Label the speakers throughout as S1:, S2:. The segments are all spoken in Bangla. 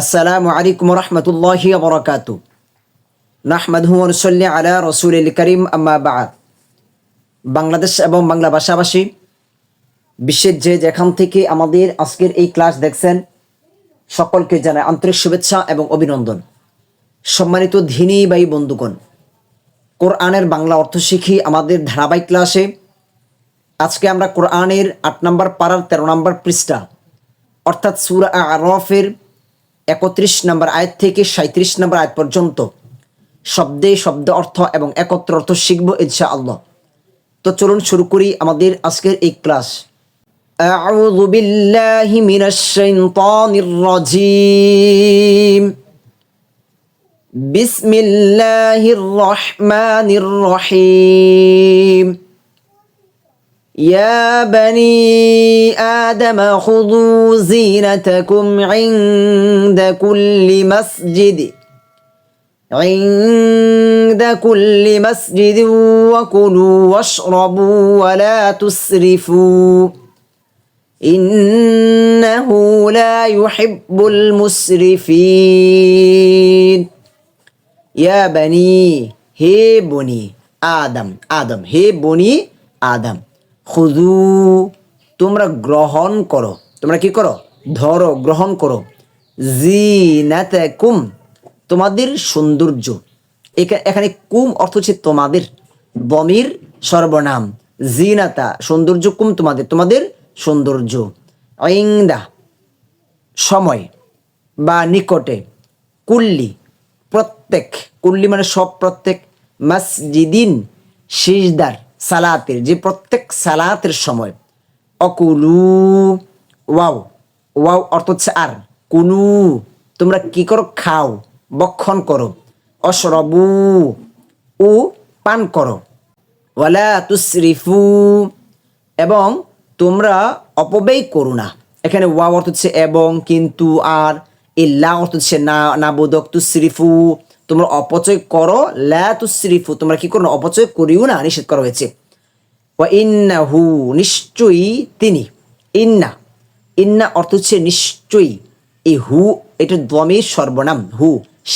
S1: আসসালামু আলাইকুম রহমতুল্লাহি বরকাতু। নাহমাদহু অনুসল্লি আলা রসুল করিম, আম্মা বাদ। বাংলাদেশ এবং বাংলা ভাষাভাষী, বিশ্বের যে যেখান থেকে আমাদের আজকের এই ক্লাস দেখছেন, সকলকে জানায় আন্তরিক শুভেচ্ছা এবং অভিনন্দন। সম্মানিত ধিনী বাই বন্ধুগণ, কোরআনের বাংলা অর্থ শিখি আমাদের ধারাবাহিক ক্লাসে। আজকে আমরা কোরআনের আট নম্বর পাড়ার তেরো নম্বর পৃষ্ঠা, অর্থাৎ সুরা আরফের একত্রিশ নম্বর আয়াত থেকে সাঁত্রিশ নম্বর আয়াত পর্যন্ত শব্দে শব্দ অর্থ এবং একত্র অর্থ শিখব ইনশা আল্লাহ তো চলুন শুরু করি আমাদের আজকের এই ক্লাস أعوذ بالله من الشيطان الرجيم بسم الله الرحمن الرحيم يا بني آدم خذوا زينتكم عند كل مسجد. عند كل مسجد وكلوا واشربوا ولا تسرفوا. إنه لا يحب المسرفين. يا بني هي بني آدم آدم هي بني آدم. খুদু, তোমরা গ্রহণ করো। তোমরা কি করো? ধরো, গ্রহণ করো। জিনাতে কুম তোমাদের সৌন্দর্য। এখা- এখানে কুম অর্থ হচ্ছে তোমাদের। বমির সর্বনাম। জিনাতা, সৌন্দর্য কুম তোমাদের। তোমাদের সৌন্দর্য। ইংদা, সময় বা নিকটে। কুল্লি, প্রত্যেক। কুল্লি মানে সব প্রত্যেক। মসজিদিন, সিজদার। সালাতের, যে প্রত্যেক সালাতের সময়, অকুলু, ওয়াও ওয়াও অর্থ হচ্ছে আর, কুলু, তোমরা কি করো? খাও, বক্ষণ করো অসরবু ও পান করো, ওয়ালা তুসরিফু, এবং তোমরা অপব্যয় করো না। এখানে ওয়া অর্থ হচ্ছে এবং, কিন্তু, আর, ইল্লা অর্থ হচ্ছে না না বোধক তুসরিফু তোমরা অপচয় করো, লা তুসরিফু, তোমরা কি করো? অপচয় করিও না, নিষেধ করা হয়েছে। ওয়া ইন্নাহু, নিশ্চয়ই তিনি। ইন্না ইন্না অর্থ হচ্ছে নিশ্চয়ই। এই হু, এটা দমের সর্বনাম, হু,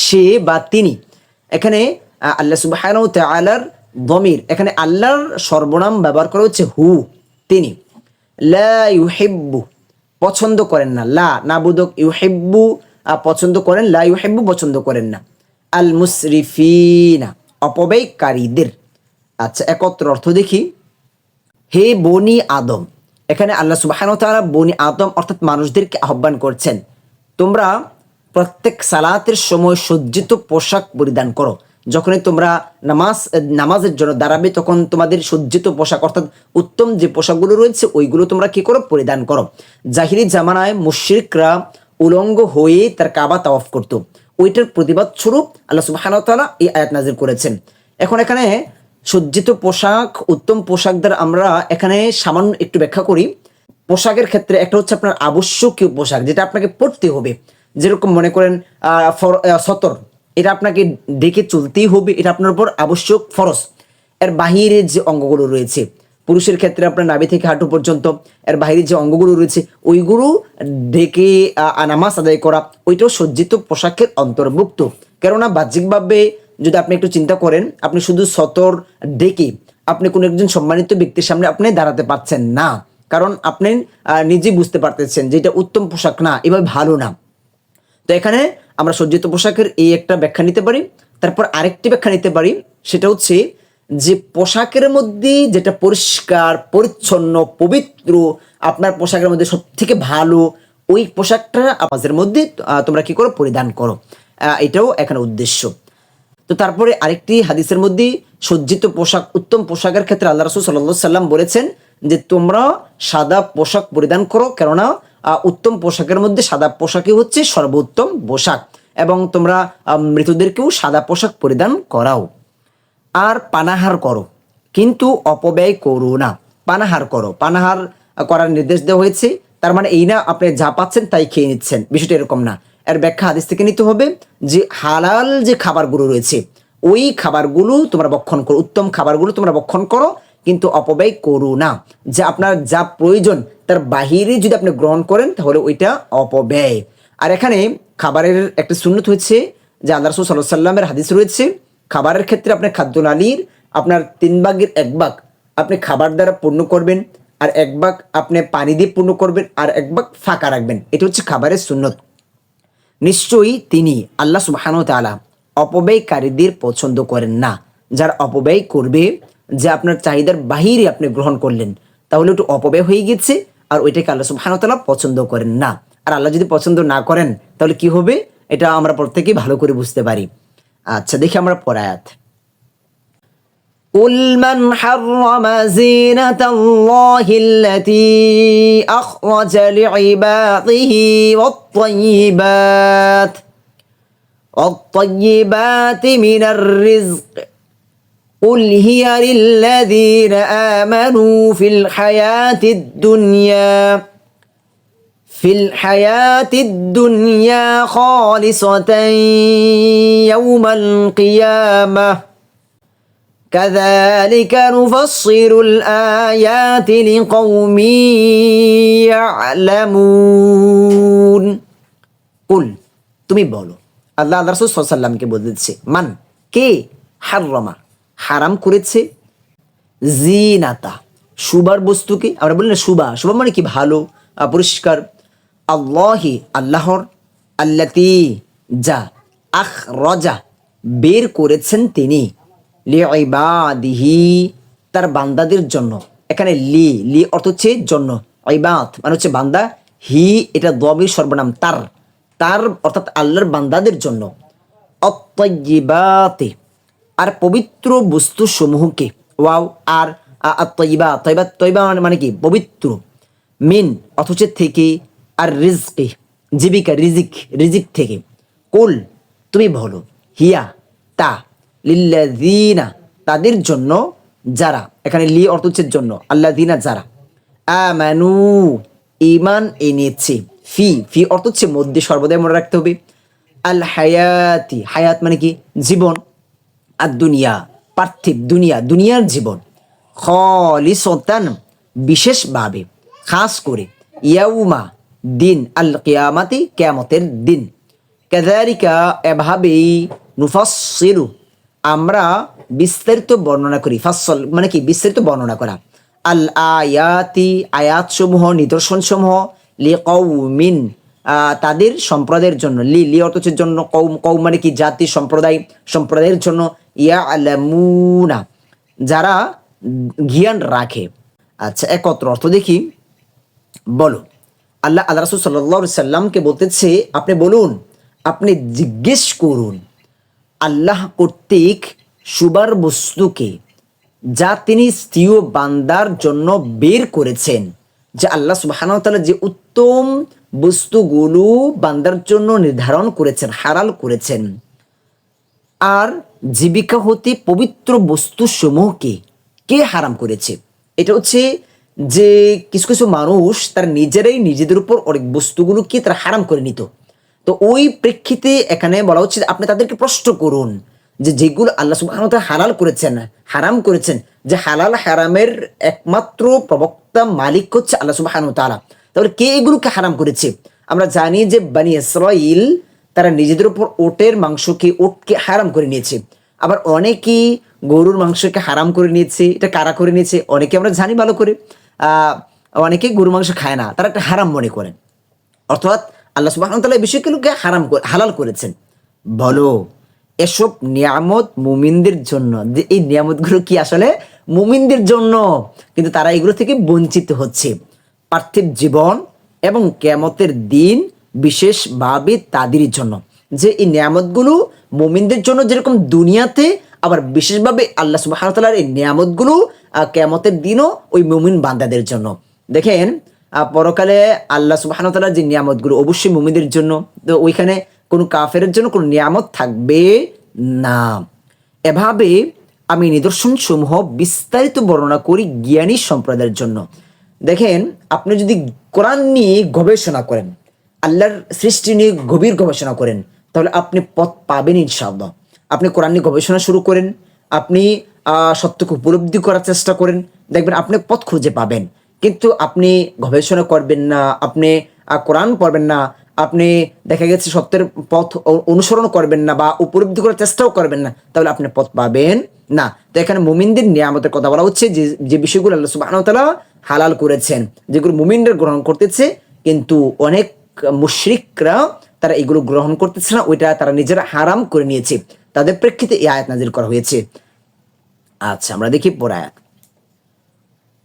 S1: সে বা তিনি। এখানে আল্লাহ সুবহানাহু ওয়া তাআলার দমির এখানে আল্লাহর সর্বনাম ব্যবহার করা হচ্ছে হু, তিনি। লা ইউহিব্বু, পছন্দ করেন না, লা নাবুদক ইউহিব্বু পছন্দ করেন, লা ইউহিব্বু, পছন্দ করেন না। আল মুসরিফিনা অপব্যয়কারীদের। আচ্ছা একত্র অর্থ দেখি। হে বনি আদম, এখানে আল্লাহ সুবাহান তাআলা বনি আদম অর্থাৎ মানুষদেরকে আহ্বান করছেন, তোমরা প্রত্যেক সালাতের সময় সজ্জিত পোশাক পরিধান করো। যখনই তোমরা নামাজ, নামাজের জন্য দাঁড়াবে, তখন তোমাদের সজ্জিত পোশাক অর্থাৎ উত্তম যে পোশাকগুলো রয়েছে, ওইগুলো তোমরা কি করো? পরিধান করো। জাহিরি জামানায় মুশরিকরা উলঙ্গ হয়ে তার কাবা তাওয়াফ করতো। ওইটার প্রতিবাদ স্বরূপ আল্লাহ সুবাহান তাআলা এই আয়াত নাজির করেছেন। এখন এখানে সজ্জিত পোশাক, উত্তম পোশাক দ্বারা আমরা এখানে সামান্য একটু ব্যাখ্যা করি। পোশাকের ক্ষেত্রে একটা হচ্ছে আপনার আবশ্যকীয় পোশাক, যেটা আপনাকে পড়তে হবে। যেরকম মনে করেন সতর, এটা আপনাকে ডেকে চলতেই হবে, এটা আপনার উপর আবশ্যক ফরজ। এর বাহিরে যে অঙ্গগুলো রয়েছে পুরুষের ক্ষেত্রে আপনার নাভি থেকে হাঁটু পর্যন্ত, এর বাইরে যে অঙ্গগুলো রয়েছে, ওইগুলো ডেকে নামাজ আদায় করা, ওইটাও সজ্জিত পোশাকের অন্তর্ভুক্ত। কেননা বাহ্যিকভাবে যদি আপনি একটু চিন্তা করেন, আপনি শুধু সতর ডেকে আপনি কোনো একজন সম্মানিত ব্যক্তির সামনে আপনি দাঁড়াতে পারছেন না। কারণ আপনি নিজে বুঝতে পারতেছেন যে এটা উত্তম পোশাক না, এভাবে ভালো না। তো এখানে আমরা সজ্জিত পোশাকের এই একটা ব্যাখ্যা নিতে পারি। তারপর আরেকটি ব্যাখ্যা নিতে পারি, সেটা হচ্ছে যে পোশাকের মধ্যে যেটা পরিষ্কার, পরিচ্ছন্ন, পবিত্র, আপনার পোশাকের মধ্যে সব থেকে ভালো, ওই পোশাকটা আমাদের মধ্যে তোমরা কি করো? পরিধান করো। এটাও এখানে উদ্দেশ্য। তো তারপরে আরেকটি হাদিসের মধ্যে, সজ্জিত পোশাক, উত্তম পোশাকের ক্ষেত্রে আল্লাহ রসুল সাল্লাহ সাল্লাম বলেছেন যে, তোমরা সাদা পোশাক পরিধান করো, কেননা উত্তম পোশাকের মধ্যে সাদা পোশাকই হচ্ছে সর্বোত্তম পোশাক এবং তোমরা মৃতদেরকেও সাদা পোশাক পরিধান করাও। আর পানাহার করো। কিন্তু অপব্যয় করো না। পানাহার করো। পানাহার করার নির্দেশ দেওয়া হয়েছে। তার মানে এই না, আপনি যা পাচ্ছেন তাই খেয়ে নিচ্ছেন। বিষয়টা এরকম না। এর ব্যাখ্যা হাদিস থেকে নিতে হবে যে হালাল যে খাবারগুলো রয়েছে, ওই খাবারগুলো তোমরা বক্ষণ করো। উত্তম খাবারগুলো তোমরা বক্ষণ করো, কিন্তু অপব্যয় করো না। যে আপনার যা প্রয়োজন, তার বাহিরে যদি আপনি গ্রহণ করেন, তাহলে ওইটা অপব্যয়। আর এখানে খাবারের একটা সুন্নত হচ্ছে যে আল্লাহ রসুল সাল্লাহ সাল্লামের হাদিস রয়েছে খাবারের ক্ষেত্রে আপনার খাদ্য নালীর আপনার তিন ভাগের এক ভাগ আপনি খাবার দ্বারা পূর্ণ করবেন আর এক ভাগ আপনি পানি দিয়ে পূর্ণ করবেন আর এক ভাগ ফাঁকা রাখবেন। এটা হচ্ছে খাবারের সুন্নত। নিশ্চয়ই তিনি আল্লাহ সুবাহান তালা অপব্যয়কারীদের পছন্দ করেন না। যারা অপব্যয় করবে, যে আপনার চাহিদার বাহিরে আপনি গ্রহণ করলেন, তাহলে একটু অপব্যয় হয়ে গেছে আর ওইটাকে আল্লাহ সুবাহান তালা পছন্দ করেন না। আর আল্লাহ যদি পছন্দ না করেন, তাহলে কি হবে? এটা আমরা প্রত্যেকেই ভালো করে বুঝতে পারি। আচ্ছা দেখি আমরা পরায়াত قل من حرم زينة الله التي أخرج لعباده والطيبات والطيبات من الرزق قل هي للذين آمنوا في الحياة الدنيا في الحياة الدنيا خالصة يوم القيامة كذلك نفصل الآيات لقوم يعلمون কুল তুমি বলো আল্লাহ আল্লাহ রসুল সাল্লামকে বলতেছে মান কে হাররমা হারাম করেছে জিনাতা শুবার বস্তুকে আমরা বলি না শুভা শুভা মানে কি ভালো আহ, পরিষ্কার আল্লাহি, আল্লাহর, আল্লাতি, যা আখ রজা বের করেছেন তিনি লিবাদিহি তার বান্দাদের জন্য। এখানে লি লি অর্থ হচ্ছে জন্য, ইবাদ মানে হচ্ছে বান্দা, হি এটা দবির সর্বনাম, তার তার অর্থাৎ আল্লাহর বান্দাদের জন্য। অত্যজিবাতে আর পবিত্র বস্তু সমূহকে ওয়াও, আর তৈবা তৈবা তৈবা মানে কি? পবিত্র। মিন অথচ থেকে আর রিজকে, জীবিকা রিজিক রিজিক থেকে। কুল, তুমি বলো, হিয়া, তা, লিল্লাযিনা, তাদের জন্য যারা। এখানে লি অর্থ হচ্ছে জন্য, আল্লাযিনা যারা। আমানু, ঈমান এনেছে। ফি ফি অর্থ হচ্ছে মধ্যে, সর্বদাই মনে রাখতে হবে। আল হায়াতি হায়াত মানে কি? জীবন। আর দুনিয়া পার্থিব, দুনিয়া, দুনিয়ার জীবন। খলিসতান, বিশেষভাবে, খাস করে। ইয়াউমা দিন আল কিয়ামাতি কেয়ামতের দিন। কেদারিকা এভাবেই নুফাসিরু আমরা বিস্তারিত বর্ণনা করি। ফাসল মানে কি? বিস্তারিত বর্ণনা করা। আল আয়াতি আয়াতসমূহ, নিদর্শনসমূহ লি কৌমিন তাদের সম্প্রদায়ের জন্য। লি লি অর্থ হচ্ছে জন্য কৌম কৌম মানে কি? জাতি, সম্প্রদায়, সম্প্রদায়ের জন্য। ইয়া আলামুনা যারা জ্ঞান রাখে। আচ্ছা একত্র অর্থ দেখি। বলো। আল্লাহ আল্লাহ রাসুল সাল্লা সাল্লামকে বলতেছে, আপনি বলুন, আপনি জিজ্ঞেস করুন, আল্লাহ কর্তৃক সুবার বস্তুকে যা তিনি স্ত্রীয় বান্দার জন্য বের করেছেন, যে আল্লাহ সুবাহানতালা যে উত্তম বস্তুগুলো বান্দার জন্য নির্ধারণ করেছেন, হারাল করেছেন, আর জীবিকা হতে পবিত্র বস্তু সমূহকে কে হারাম করেছে? এটা হচ্ছে যে কিছু কিছু মানুষ তার নিজেরাই নিজেদের উপর অনেক বস্তুগুলোকে তারা হারাম করে নিত। তো ওই প্রেক্ষিতে এখানে বলা হচ্ছে আপনি তাদেরকে প্রশ্ন করুন যে যেগুলো আল্লাহ সুবাহ হালাল করেছেন, হারাম করেছেন, যে হালাল হারামের একমাত্র প্রবক্তা, মালিক হচ্ছে আল্লাহ সুবাহ তাহলে কে এগুলোকে হারাম করেছে? আমরা জানি যে বানি ইসরাইল তারা নিজেদের উপর ওটের মাংসকে, ওটকে হারাম করে নিয়েছে। আবার অনেকেই গরুর মাংসকে হারাম করে নিয়েছে, এটা কারা করে নিয়েছে? অনেকে আমরা জানি ভালো করে। অনেকে গরুর মাংস খায় না, তারা একটা হারাম মনে করেন। অর্থাৎ আল্লাহ সুবাহ এই বিষয়গুলোকে হারাম হালাল করেছেন। বলো, এসব নিয়ামত মুমিনদের জন্য, যে এই নিয়ামতগুলো কি আসলে মুমিনদের জন্য? কিন্তু তারা এগুলো থেকে বঞ্চিত হচ্ছে। পার্থিব জীবন এবং কেমতের দিন বিশেষভাবে তাদের জন্য। যে এই নিয়ামতগুলো মুমিনদের জন্য যেরকম দুনিয়াতে আবার বিশেষভাবে আল্লাহ সুবাহ তালার এই নিয়ামতগুলো আহ, কেয়ামতের দিনও ওই মুমিন বান্দাদের জন্য। দেখেন পরকালে আল্লাহ সুবাহানতালার যে নিয়ামতগুলো অবশ্যই মুমিদের জন্য। তো ওইখানে কোনো কাফের জন্য কোনো নিয়ামত থাকবে না। এভাবে আমি নিদর্শন সমূহ বিস্তারিত বর্ণনা করি জ্ঞানী সম্প্রদায়ের জন্য। দেখেন আপনি যদি কোরআন নিয়ে গবেষণা করেন আল্লাহর সৃষ্টি নিয়ে গভীর গবেষণা করেন তাহলে আপনি পথ পাবেন ইনশাআল্লাহ। আপনি কোরআন নিয়ে গবেষণা শুরু করেন, আপনি সত্যকে উপলব্ধি করার চেষ্টা করেন, দেখবেন আপনি পথ খুঁজে পাবেন। কিন্তু আপনি গবেষণা করবেন না, আপনি কোরআন পড়বেন না, আপনি দেখা গেছে সত্যের পথ অনুসরণ করবেন না বা উপলব্ধি করার চেষ্টাও করবেন না, তাহলে আপনি পথ পাবেন না। তো এখানে মুমিনদের নিয়ামতের কথা বলা হচ্ছে যে যে বিষয়গুলো আল্লাহ ওয়া হালাল করেছেন, যেগুলো মুমিনরা গ্রহণ করতেছে, কিন্তু অনেক মুশরিকরা তারা এগুলো গ্রহণ করতেছে না, ওইটা তারা নিজেরা হারাম করে নিয়েছে। তাদের প্রেক্ষিতে এই আয়াত নাজিল করা হয়েছে আচ্ছা আমরা দেখি পরে আয়াত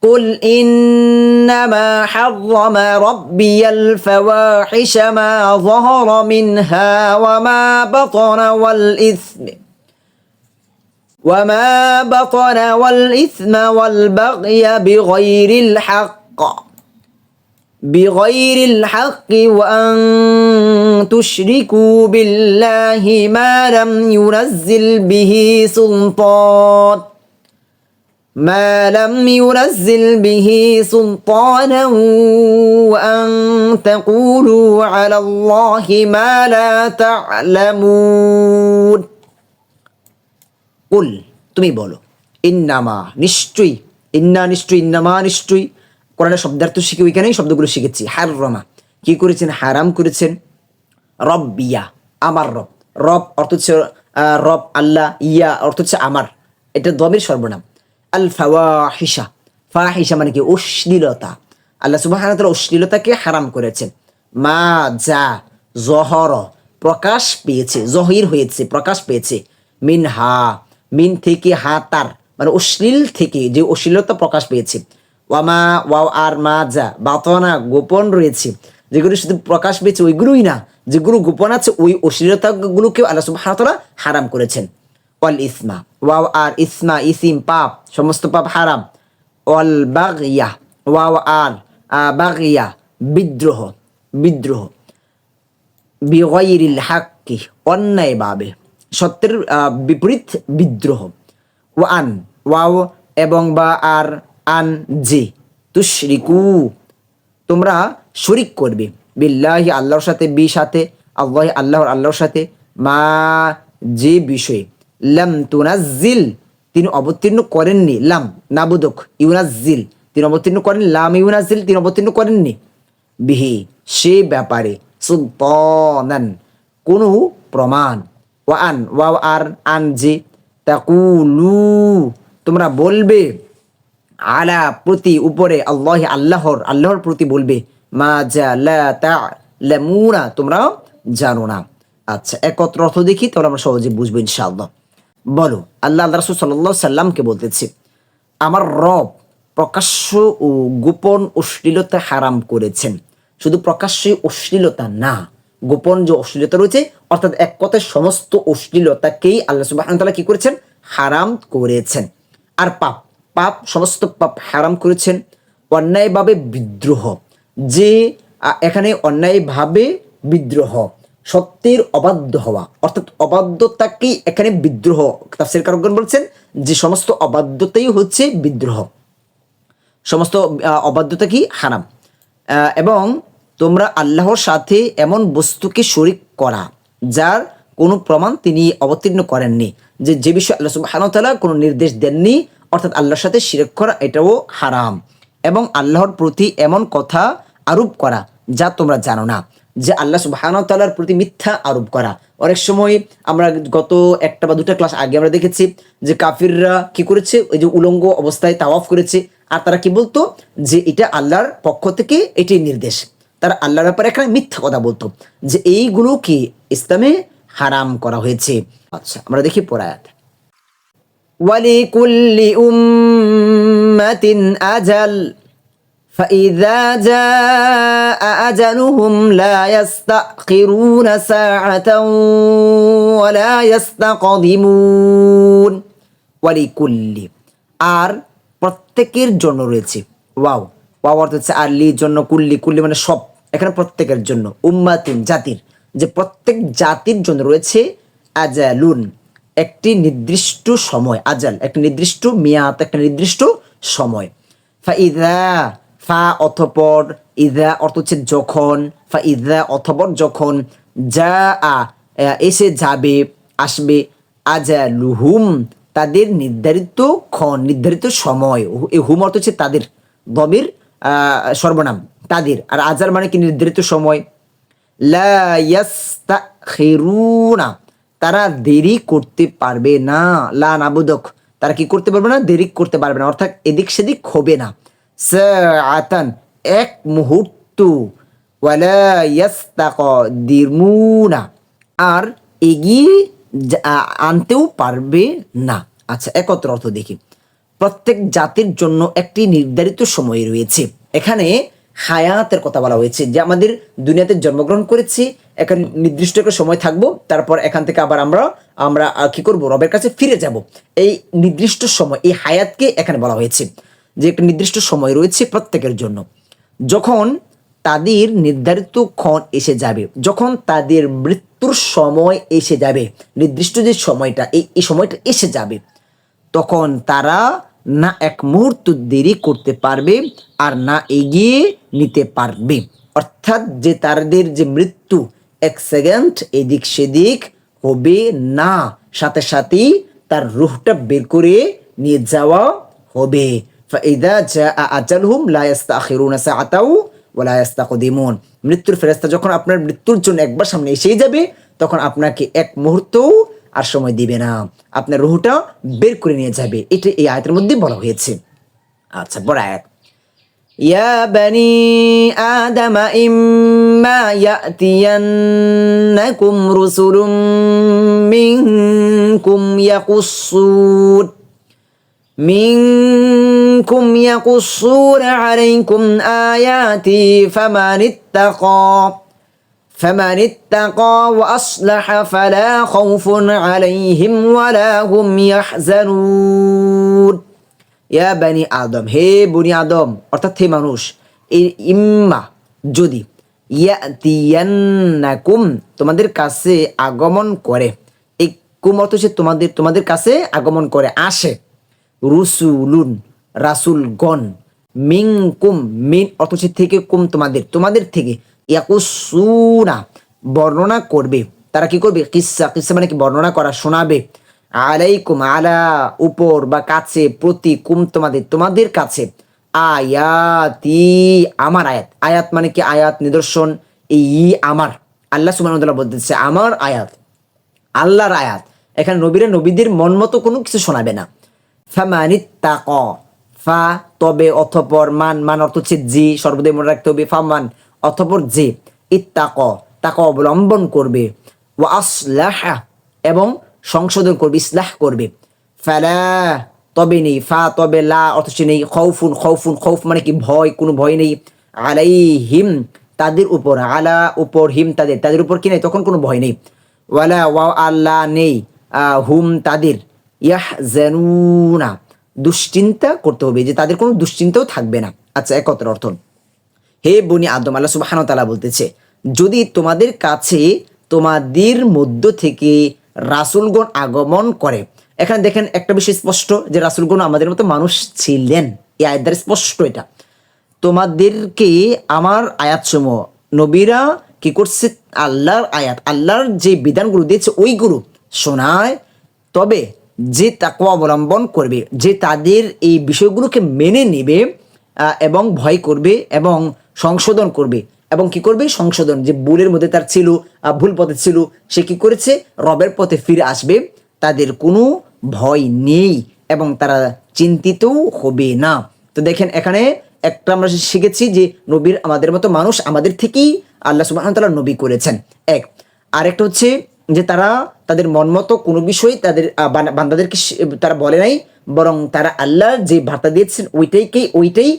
S1: قل إنما حرم ربي الفواحش ما ظهر منها وما بطن والإثم وما بطن والإثم والبغي بغير الحق بغير الحق وأن تشركوا بالله ما لم ينزل به سلطان ما لم ينزل به سلطانا وأن تقولوا على الله ما لا تعلمون কুল তুমি বলো ইন্নামা নিশ্চয়ই ইন্না নিশ্চয়ই ইন্নামা নিশ্চয়ই কোরআনের শব্দার্থ শিখে ওইখানেই শব্দগুলো শিখেছি। হার রমা কি করেছেন? হারাম করেছেন। রব্বিয়া। আমার রব। রব অর্থ হচ্ছে রব, আল্লাহ, ইয়া অর্থ হচ্ছে আমার। এটা দমের সর্বনাম। আল ফাওয়াহিসা ফাহিসা মানে কি? অশ্লীলতা। আল্লাহ সুবাহ অশ্লীলতাকে হারাম করেছেন। মা যা জহর। প্রকাশ পেয়েছে। জহির হয়েছে। প্রকাশ পেয়েছে। মিন হা মিন থেকে হা তার মানে অশ্লীল থেকে যে অশ্লীলতা প্রকাশ পেয়েছে। ওয়ামা ওয়াও আর মা যা। বাতনা গোপন রয়েছে। যেগুলো শুধু প্রকাশ পেয়েছে ওইগুলোই না যেগুলো গোপন আছে, ওই অশ্লীলতাগুলোকেও আল্লাহ ওয়া হারাম করেছেন। অল ইসমা, ওয়াও আর ইসমা, ইসিম, পাপ, সমস্ত পাপ হারাম। অল বাগিয়া ওয়াও আর বাগিয়া বিদ্রোহ বিদ্রোহ। বিগয়রিল হাক্কি অন্যায়ভাবে সত্যের বিপরীত বিদ্রোহ। ওয়ান, ওয়াও এবং বা আর আন যে তুশরিকু। তোমরা শরিক করবে। বিল্লাহি আল্লাহর সাথে, বি সাথে, আল্লাহ আল্লাহর আল্লাহর সাথে। মা, যে বিষয়ে। লাম তুনাজ্জিল, তিনি অবতীর্ণ করেননি। লাম, নাবুদক, ইউনাজ্জিল, তিনি অবতীর্ণ করেন লাম ইউনাজ্জিল, তিনি অবতীর্ণ করেননি। বিহি, সে ব্যাপারে সুলতানান কোনো প্রমাণ। ওয়ান ওয়াও আর, আন যে তাকুলু, তোমরা বলবে আলা প্রতি উপরে আল্লাহ, আল্লাহর আল্লাহর প্রতি বলবে, মা যা লা তা লামুনা তোমরা জানো না। আচ্ছা একত্র অর্থ দেখি, তাহলে আমরা সহজে বুঝব ইনশাআল্লাহ। বলো, আল্লাহ আল্লাহ রসুল সাল্লাহ সাল্লামকে বলতেছে, আমার রব প্রকাশ্য ও গোপন অশ্লীলতা হারাম করেছেন। শুধু প্রকাশ্যে অশ্লীলতা না, গোপন যে অশ্লীলতা রয়েছে, অর্থাৎ এক কথায় সমস্ত অশ্লীলতাকেই আল্লাহ সুবাহ কি করেছেন? হারাম করেছেন। আর পাপ পাপ, সমস্ত পাপ হারাম করেছেন। অন্যায়ভাবে বিদ্রোহ। যে এখানে অন্যায়ভাবে বিদ্রোহ, সত্যের অবাধ্য হওয়া। অর্থাৎ অবাধ্যতাকেই এখানে বিদ্রোহ তাফসির কারকগণ বলছেন, যে সমস্ত অবাধ্যতাই হচ্ছে বিদ্রোহ। সমস্ত অবাধ্যতা কি? হারাম। এবং তোমরা আল্লাহর সাথে এমন বস্তুকে শরিক করা, যার কোনো প্রমাণ তিনি অবতীর্ণ করেননি। যে যে বিষয়ে আল্লাহ সুবহানাহু ওয়া কোনো নির্দেশ দেননি অর্থাৎ আল্লাহর সাথে শিরক করা, এটাও হারাম। এবং আল্লাহর প্রতি এমন কথা আরোপ করা যা তোমরা জানো না, যে আল্লাহ তাআলার প্রতি মিথ্যা আরোপ করা। অনেক সময় আমরা গত একটা বা দুটা ক্লাস আগে আমরা দেখেছি যে কাফিররা কি করেছে? ওই যে উলঙ্গ অবস্থায় তাওয়াফ করেছে। আর তারা কি বলতো? যে এটা আল্লাহর পক্ষ থেকে এটাই নির্দেশ। তারা আল্লাহর ব্যাপারে এখানে মিথ্যা কথা বলতো, যে এইগুলো কি ইসলামে হারাম করা হয়েছে। আচ্ছা আমরা দেখি পরায়াত ولكل أمة أجل فإذا جاء أجلهم لا يستأخرون ساعة ولا يستقدمون ولكل আর প্রত্যেকের জন্য রয়েছে ওয়াও ওয়াও অর্থ হচ্ছে আর লির জন্য কুল্লি কুল্লি মানে সব এখানে প্রত্যেকের জন্য উম্মাতিন জাতির যে প্রত্যেক জাতির জন্য রয়েছে আজালুন একটি নির্দিষ্ট সময় আজাল একটা নির্দিষ্ট মেয়াদ, একটা নির্দিষ্ট সময়। ফা ইদা, ফা অথপর ইদা অর্থ হচ্ছে যখন, ফা ইদা অথপর যখন যা আ এসে যাবে, আসবে, আজালুহুম, তাদের নির্ধারিত ক্ষণ, নির্ধারিত সময় হুম অর্থ হচ্ছে তাদের দবির সর্বনাম, তাদের। আর আজার মানে কি? নির্ধারিত সময়। লা ইয়াস্তাখিরুনা। তারা দেরি করতে পারবে না। লা নাবুদক, তারা কি করতে পারবে না? দেরি করতে পারবে না। অর্থাৎ এদিক সেদিক হবে না। সাআতান, এক মুহূর্ত। আর এগিয়ে আনতেও পারবে না। আচ্ছা একত্র অর্থ দেখি। প্রত্যেক জাতির জন্য একটি নির্ধারিত সময় রয়েছে। এখানে হায়াতের কথা বলা হয়েছে, যে আমাদের দুনিয়াতে জন্মগ্রহণ করেছি এখানে নির্দিষ্ট একটা সময় থাকব, তারপর এখান থেকে আবার আমরা আমরা কি করব? রবের কাছে ফিরে যাব। এই নির্দিষ্ট সময়, এই হায়াতকে এখানে বলা হয়েছে যে একটা নির্দিষ্ট সময় রয়েছে প্রত্যেকের জন্য। যখন তাদের নির্ধারিত ক্ষণ এসে যাবে, যখন তাদের মৃত্যুর সময় এসে যাবে, নির্দিষ্ট যে সময়টা, এই এই সময়টা এসে যাবে, তখন তারা না এক মুহূর্ত দেরি করতে পারবে আর না এগিয়ে নিতে পারবে। অর্থাৎ যে তাদের যে মৃত্যু এক সেকেন্ড এদিক সেদিক, হবে না। সাথে সাথেই তার রুহটা বের করে নিয়ে যাওয়া হবে। ফাইদা আজাল হুম লায়াস্তা আখিরুন আসা আতাউ ও লায়াস্তা ইয়াস্তাকদিমুন। মৃত্যুর ফেরেশতা যখন আপনার মৃত্যুর জন্য একবার সামনে এসেই যাবে, তখন আপনাকে এক মুহূর্তও আর সময় দিবে না। আপনার রুহটা বের করে নিয়ে যাবে। এটা এই আয়াতের মধ্যে বলা হয়েছে। আচ্ছা বড় আয়াত। يا بني آدم إما يأتينكم رسل منكم يقصون منكم يقصون عليكم آياتي فمن اتقى فمن اتقى وأصلح فلا خوف عليهم ولا هم يحزنون. ইয়া বানি আদম, হে বনি আদম, অর্থাৎ হে মানুষ, এই ইম্মা যদি ইয়াতিয়ান্নাকুম তোমাদের কাছে আগমন করে কুম অর্থ তোমাদের তোমাদের কাছে আগমন করে, আসে। রুসুলুন, রাসুলগণ মিং কুম মিন অর্থ হচ্ছে থেকে কুম তোমাদের তোমাদের থেকে। ইয়াকুসুনা বর্ণনা করবে। তারা কি করবে? কিসা কিসা মানে কি? বর্ণনা করা, শোনাবে। আলাইকুম, আলা উপর বা কাছে প্রতি কুম তোমাদের তোমাদের কাছে। আয়াতি, আমার আয়াত। আয়াত মানে কি? আয়াত নিদর্শন, এই আমার। আল্লাহ সুবহানাহু বলতেছে, আমার আয়াত, আল্লাহর আয়াত। এখানে নবীরা নবীদের মন মতো কোনো কিছু শোনাবে না। ফামানিত তাক ফা তবে অথপর, মান মান অর্থ হচ্ছে জি, সর্বদাই মনে রাখতে হবে ফামান অথপর যে ইত্তাক, তাক অবলম্বন করবে। ও আসলাহা, এবং সংশোধন করবে, ইসলাহ করবে। ফালা, তবে নেই, ফা, তবে লা, অথচ নেই, খৌফুন খৌফুন, খৌফ মানে কি ভয়, কোনো ভয় নেই। আলাই হিম তাদের উপর, আলা উপর, হিম, তাদের। তাদের উপর কি নেই? তখন কোনো ভয় নেই। ওয়ালা ওয়া আল্লাহ নেই। হুম, তাদের। ইয়াহ জানুনা দুশ্চিন্তা করতে হবে, যে তাদের কোনো দুশ্চিন্তাও থাকবে না। আচ্ছা একত্র অর্থ। হে বনি আদম, আল্লাহ সুবাহান বলতেছে, যদি তোমাদের কাছে তোমাদের মধ্য থেকে রাসুলগণ আগমন করে। এখানে দেখেন একটা বিষয় স্পষ্ট যে রাসুলগণ আমাদের মতো মানুষ ছিলেন। এই আয়াত স্পষ্ট এটা। তোমাদেরকে আমার আয়াতসমূহ? নবীরা কি করছে? আল্লাহর আয়াত। আল্লাহর যে বিধানগুলো দিয়েছে ওইগুলো শোনায়। তবে যে তাকওয়া অবলম্বন করবে, যে তাদের এই বিষয়গুলোকে মেনে নেবে এবং ভয় করবে এবং সংশোধন করবে এবং কি করবে? সংশোধন। যে ভুলের মধ্যে তার ছিল ভুল পথে ছিল, সে কি করেছে? রবের পথে ফিরে আসবে। তাদের কোনো ভয় নেই এবং তারা চিন্তিতও হবে না। তো দেখেন, এখানে একটা আমরা শিখেছি যে নবীর আমাদের মতো মানুষ আমাদের থেকেই আল্লাহ সুবাহ তাআলা নবী করেছেন। এক। আরেকটা হচ্ছে যে তারা তাদের মন মতো কোনো বিষয় তাদের বান্দাদেরকে তারা বলে নাই, বরং তারা আল্লাহ যে বার্তা দিয়েছেন ওইটাইকেই, ওইটাই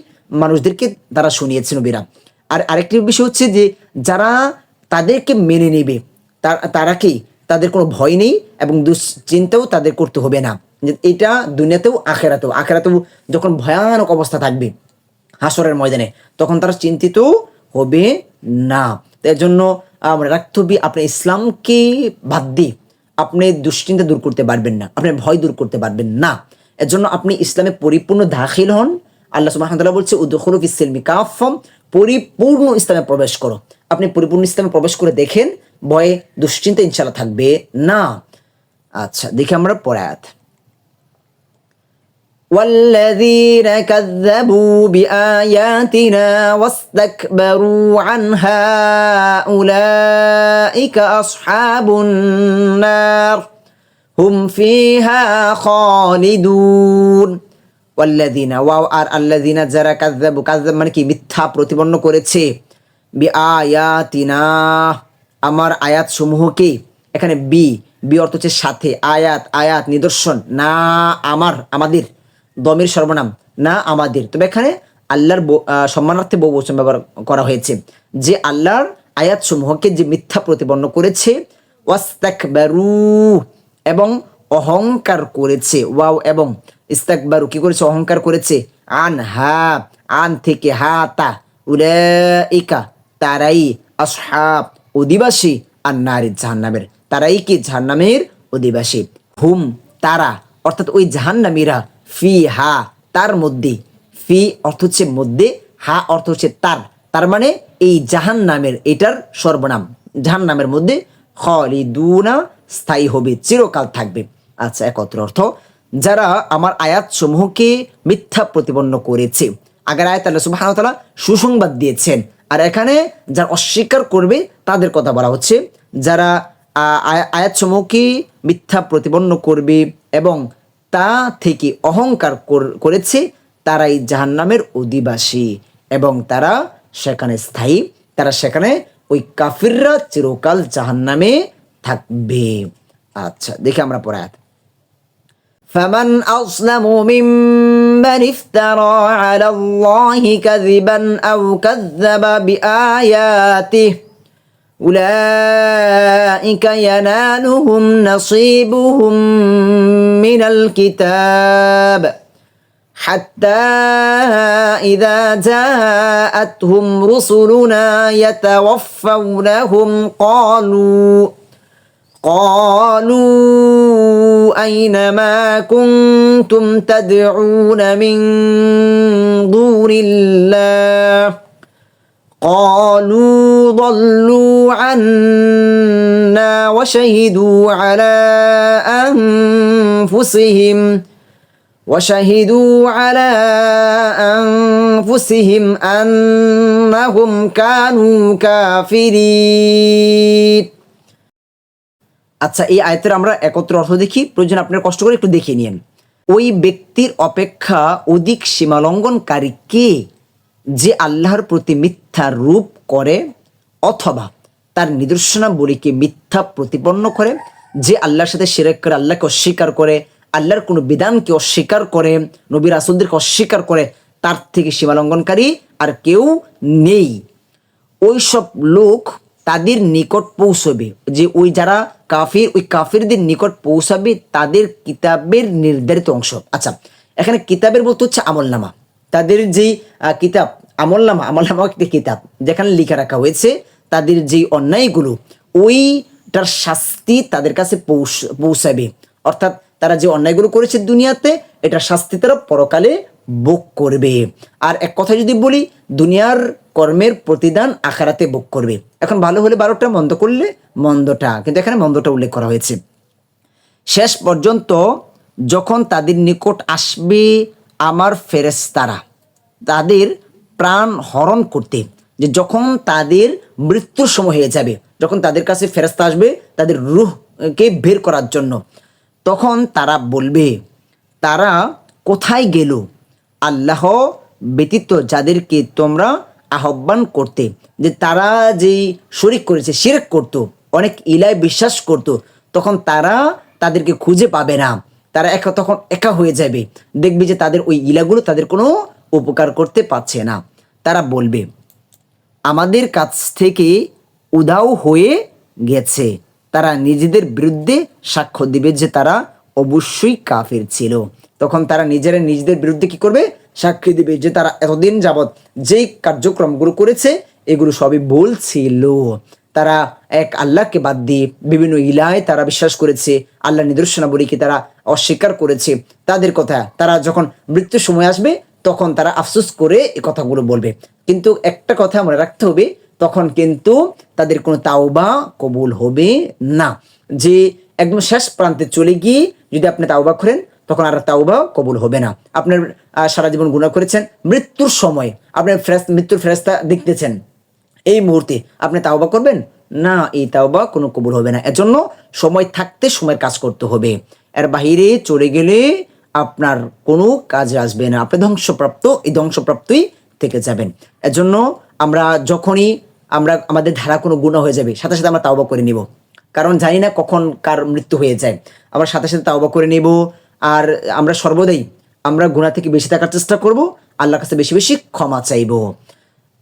S1: মানুষদেরকে তারা শুনিয়েছে নবীরা। আর আরেকটি বিষয় হচ্ছে যে যারা তাদেরকে মেনে নেবে তার- কি তাদের কোনো ভয় নেই এবং দুশ্চিন্তাও তাদের করতে হবে না। এটা দুনিয়াতেও আখেরাতেও আখেরাতেও যখন ভয়ানক অবস্থা থাকবে হাসরের ময়দানে, তখন তারা চিন্তিত হবে না। এর জন্য আমরা রাখতে হবে আপনি ইসলামকে বাদ দিয়ে আপনি দুশ্চিন্তা দূর করতে পারবেন না, আপনি ভয় দূর করতে পারবেন না। এর জন্য আপনি ইসলামে পরিপূর্ণ দাখিল হন। আল্লাহ সুবাহ বলছে উদ্দুখরুফ ইসলামী কাফম পরিপূর্ণ ইসলামে প্রবেশ করো আপনি পরিপূর্ণ ইসলামে প্রবেশ করে দেখেন ভয়ে দুশ্চিন্তা ইনশাল্লাহ থাকবে না আচ্ছা দেখি আমরা পরে আয়াত والذين كذبوا بآياتنا واستكبروا عنها أولئك أصحاب النار هم فيها خالدون ওয়াল্লাযিনা, ওয়াও আর আল্লাযিনা যারা কাযযাবু, কাযযাব মানে কি? মিথ্যা প্রতিপন্ন করেছে। বি আয়াতিনা আমার আয়াত সমূহকে এখানে বি বি অর্থ হচ্ছে সাথে, আয়াত আয়াত, নিদর্শন, না আমার, আমাদের, দমের সর্বনাম, না আমাদের। তবে এখানে আল্লাহর সম্মানার্থে বহু বচন ব্যবহার করা হয়েছে। যে আল্লাহর আয়াত সমূহকে যে মিথ্যা প্রতিপন্ন করেছে, ওয়াস্তাকবারু, এবং অহংকার করেছে, ওয়াও এবং ইস্তাকবারু কি করেছে? অহংকার করেছে। আন হা, আন থেকে হা, তা। উলাইকা, তারাই আসহাব অধিবাসী আর নারী জাহান্নামের। তারাই কি জাহান্নামের অধিবাসী? হুম, তারা। অর্থাৎ ওই জাহান্নামীরা, ফি, হা, তার মধ্যে। ফি অর্থ হচ্ছে মধ্যে, হা অর্থ হচ্ছে তার। তার মানে এই জাহান নামের এটার সর্বনাম। জাহান নামের মধ্যে খলিদুনা স্থায়ী হবে, চিরকাল থাকবে। আচ্ছা একত্র অর্থ যারা আমার আয়াত সমূহকে মিথ্যা প্রতিপন্ন করেছে। আগের আয়াত আল্লাহ সুবহানাহু ওয়া তাআলা সুসংবাদ দিয়েছেন। আর এখানে যারা অস্বীকার করবে, তাদের কথা বলা হচ্ছে, যারা, আ- আয়া- আয়াতসমূহকে মিথ্যা প্রতিপন্ন করবে এবং তা থেকে অহংকার কর- করেছে, তারাই জাহান্নামের অধিবাসী এবং তারা সেখানে স্থায়ী, তারা সেখানে ওই কাফিররা চিরকাল জাহান্নামে থাকবে। আচ্ছা দেখি আমরা পরে আয়াত। فمن أظلم ممن افترى على الله كذبا أو كذب بآياته أولئك ينالهم نصيبهم من الكتاب. حتى إذا جاءتهم رسلنا يتوفونهم قالوا قالوا أين ما كنتم تدعون من دون الله؟ قالوا ضلوا عنا وشهدوا على أنفسهم وشهدوا على أنفسهم أنهم كانوا كافرين. আচ্ছা এই আয়তের আমরা একত্র অর্থ দেখি। প্রয়োজন আপনার কষ্ট করে একটু দেখে নিন ওই ব্যক্তির অপেক্ষা অধিক সীমালঙ্ঘনকারী কে যে আল্লাহর প্রতি মিথ্যা রূপ করে অথবা তার নিদর্শনাবলীকে মিথ্যা প্রতিপন্ন করে, যে আল্লাহর সাথে শিরেক করে, আল্লাহকে অস্বীকার করে, আল্লাহর কোনো বিধানকে অস্বীকার করে নবীর রাসুলদেরকে অস্বীকার করে, তার থেকে সীমালঙ্ঘনকারী আর কেউ নেই। ওইসব লোক তাদের নিকট পৌঁছবে। যে ওই যারা কাফির, ওই কাফিরদের নিকট পৌঁছাবে, তাদের কিতাবের নির্ধারিত অংশ। আচ্ছা এখানে কিতাবের বলতে হচ্ছে আমলনামা। তাদের যেই কিতাব, আমলনামা আমলনামা একটা কিতাব, যেখানে লিখে রাখা হয়েছে তাদের যেই অন্যায়গুলো, ওইটার শাস্তি তাদের কাছে পৌঁছ- পৌঁছাবে। অর্থাৎ তারা যে অন্যায়গুলো করেছে দুনিয়াতে এটা শাস্তি তারা পরকালে ভোগ করবে। আর এক কথা যদি বলি, দুনিয়ার কর্মের প্রতিদান আখারাতে ভোগ করবে। এখন ভালো হলে বারোটা, মন্দ করলে মন্দটা। কিন্তু এখানে মন্দটা উল্লেখ করা হয়েছে। শেষ পর্যন্ত যখন তাদের নিকট আসবে আমার ফেরেস্তারা তাদের প্রাণ হরণ করতে, যে যখন তাদের মৃত্যুর সময় হয়ে যাবে, যখন তাদের কাছে ফেরেস্তা আসবে তাদের রুহকে বের করার জন্য, তখন তারা বলবে, তারা কোথায় গেল? আল্লাহ ব্যতীত যাদেরকে তোমরা আহ্বান করতে, যে তারা যেই শরিক করেছে, শিরক করত, অনেক ইলায় বিশ্বাস করত, তখন তারা তাদেরকে খুঁজে পাবে না। তারা একা তখন একা হয়ে যাবে। দেখবে যে তাদের ওই ইলাগুলো তাদের কোনো উপকার করতে পারছে না। তারা বলবে, আমাদের কাছ থেকে উধাও হয়ে গেছে। তারা নিজেদের বিরুদ্ধে সাক্ষ্য দিবে যে তারা অবশ্যই কাফের ছিল। তখন তারা নিজেরা নিজেদের বিরুদ্ধে কি করবে? সাক্ষী দিবে যে তারা এতদিন যাবৎ যেই কার্যক্রমগুলো করেছে, এগুলো সবই ভুল ছিল। তারা এক আল্লাহকে বাদ দিয়ে বিভিন্ন ইলায় তারা বিশ্বাস করেছে আল্লাহ নিদর্শনাবলীকে তারা অস্বীকার করেছে। তাদের কথা, তারা যখন মৃত্যুর সময় আসবে, তখন তারা আফসোস করে এ কথাগুলো বলবে। কিন্তু একটা কথা মনে রাখতে হবে, তখন কিন্তু তাদের কোনো তাওবা কবুল হবে না। যে একদম শেষ প্রান্তে চলে গিয়ে যদি আপনি তাওবা করেন তখন আর তাওবা কবুল হবে না। আপনার সারা জীবন গুণা করেছেন, মৃত্যুর সময় আপনার ফেরেস, মৃত্যুর ফেরেস্তা দেখতেছেন। এই মুহূর্তে আপনি তাওবা করবেন? না, এই তাওবা কোনো কবুল হবে না। এজন্য সময় থাকতে সময়ের কাজ করতে হবে। এর বাহিরে চলে গেলে আপনার কোনো কাজে আসবে না। আপনি ধ্বংসপ্রাপ্ত, এই ধ্বংসপ্রাপ্তই থেকে যাবেন। এজন্য আমরা যখনই আমরা, আমাদের ধারা কোনো গুণা হয়ে যাবে, সাথে সাথে আমরা তাওবা করে নিব। কারণ জানি না কখন কার মৃত্যু হয়ে যায়। আমরা সাথে সাথে তাওবা করে নেব। আর আমরা সর্বদাই, আমরা গুণা থেকে বেশি থাকার চেষ্টা করব, আল্লাহর কাছে বেশি বেশি ক্ষমা চাইব।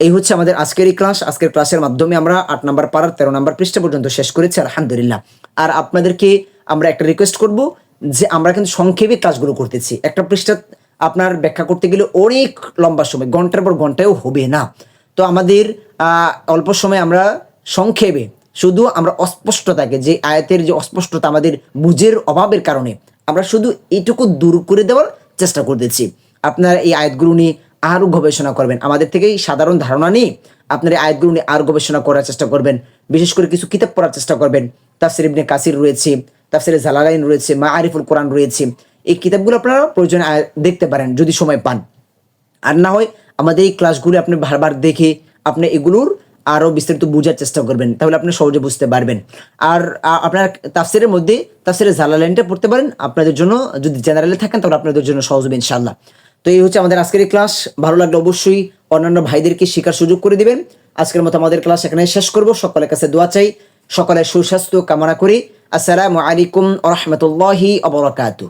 S1: এই হচ্ছে আমাদের আজকের এই ক্লাস আজকের ক্লাসের মাধ্যমে আমরা আট নাম্বার পাড়ার তেরো নাম্বার পৃষ্ঠা পর্যন্ত শেষ করেছি, আলহামদুলিল্লাহ। আর আপনাদেরকে আমরা একটা রিকোয়েস্ট করব যে আমরা কিন্তু সংক্ষেপে ক্লাসগুলো করতেছি। একটা পৃষ্ঠা আপনার ব্যাখ্যা করতে গেলে অনেক লম্বা সময়, ঘণ্টার পর ঘন্টায়ও হবে না। তো আমাদের অল্প সময় আমরা সংক্ষেপে, শুধু আমরা অস্পষ্টতাকে, যে আয়াতের যে অস্পষ্টতা আমাদের বুঝের অভাবের কারণে আমরা শুধু এইটুকু দূর করে দেওয়ার চেষ্টা করতেছি আপনারা এই আয়াতগুলো নিয়ে আরও গবেষণা করবেন। আমাদের থেকেই সাধারণ ধারণা নিয়ে আপনার এই আয়াতগুলো নিয়ে আরও গবেষণা করার চেষ্টা করবেন। বিশেষ করে কিছু কিতাব পড়ার চেষ্টা করবেন। তাফসির ইবনে কাসির রয়েছে, তাফসিরে জালালাইন রয়েছে মা আরিফুল কোরআন রয়েছে। এই কিতাবগুলো আপনারা প্রয়োজনে দেখতে পারেন যদি সময় পান। আর না হয় আমাদের এই ক্লাসগুলো আপনি বারবার দেখে আপনি এগুলোর আরও বিস্তারিত বোঝার চেষ্টা করবেন, তাহলে আপনি সহজে বুঝতে পারবেন। আর আপনার তাফসিরের মধ্যে, তাফসিরের জালালাইনটা পড়তে পারেন, আপনাদের জন্য যদি জেনারেলে থাকেন, তাহলে আপনাদের জন্য সহজ হবে ইনশাল্লাহ তো এই হচ্ছে আমাদের আজকের ক্লাস ভালো লাগলে অবশ্যই অন্যান্য ভাইদেরকে শেখার সুযোগ করে দিবেন। আজকের মতো আমাদের ক্লাস এখানে শেষ করব, সকলের কাছে দোয়া চাই, সকলের সুস্বাস্থ্য কামনা করি। আসসালামু আলাইকুম রহমতুল্লাহি অবরাকাতু